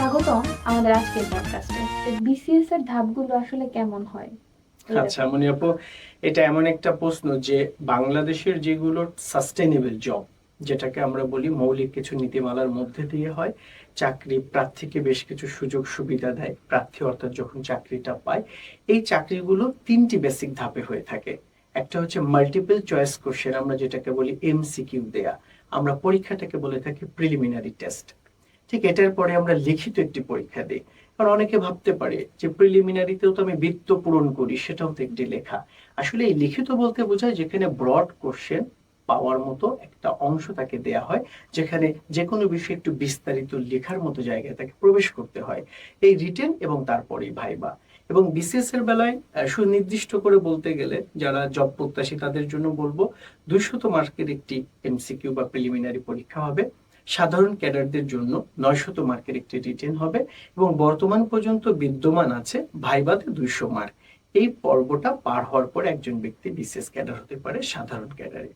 স্বাগতম আমাদের আজকের পডকাস্টে বিসিএস এর ধাপগুলো আসলে কেমন হয়? আচ্ছা মনি আপু, এটা এমন একটা প্রশ্ন যে বাংলাদেশের যেগুলো সাস্টেনেবল জব যেটাকে আমরা বলি মৌলিক কিছু নীতিমালার মধ্যে দিয়ে হয়, চাকরি প্রার্থীকে বেশ কিছু সুযোগ সুবিধা দেয়। প্রার্থী অর্থাৎ যখন চাকরিটা পায়, এই চাকরিগুলো তিনটি বেসিক ধাপে হয়ে থাকে। একটা হচ্ছে মাল্টিপল চয়েস কোশ্চেন আমরা যেটাকে বলি এমসিকিউ দেয়া। আমরা পরীক্ষাটাকে বলে থাকি প্রিলিমিনারি টেস্ট ঠিক এটার পরে আমরা লিখিত একটি পরীক্ষা দিই। কারণ অনেকে ভাবতে পারে যে প্রিলিমিনারিতেও তো আমি বৃত্ত পূরণ করি, সেটাও তো একটি লেখা। আসলে এই লিখিত বলতে বোঝায় যেখানে ব্রড কোশ্চেন পাওয়ার মতো একটা অংশ তাকে দেয়া হয়, যেখানে যে কোনো বিষয়ে একটু বিস্তারিত লেখার মতো জায়গায় তাকে প্রবেশ করতে হয়। এই রিটেন এবং তারপরেই ভাইবা। এবং বিসিএস এর বেলায় সুনির্দিষ্ট করে বলতে গেলে যারা জব প্রত্যাশী তাদের জন্য বলব, দুইশত মার্কের একটি এমসিকিউ বা প্রিলিমিনারি পরীক্ষা হবে। সাধারণ ক্যাডারদের জন্য নয়শত মার্কের একটি রিটেন হবে এবং বর্তমান পর্যন্ত বিদ্যমান আছে ভাইবাতে দুইশো মার্ক। এই পর্বটা পার হওয়ার পর একজন ব্যক্তি বিশেষ ক্যাডার হতে পারে সাধারণ ক্যাডারে।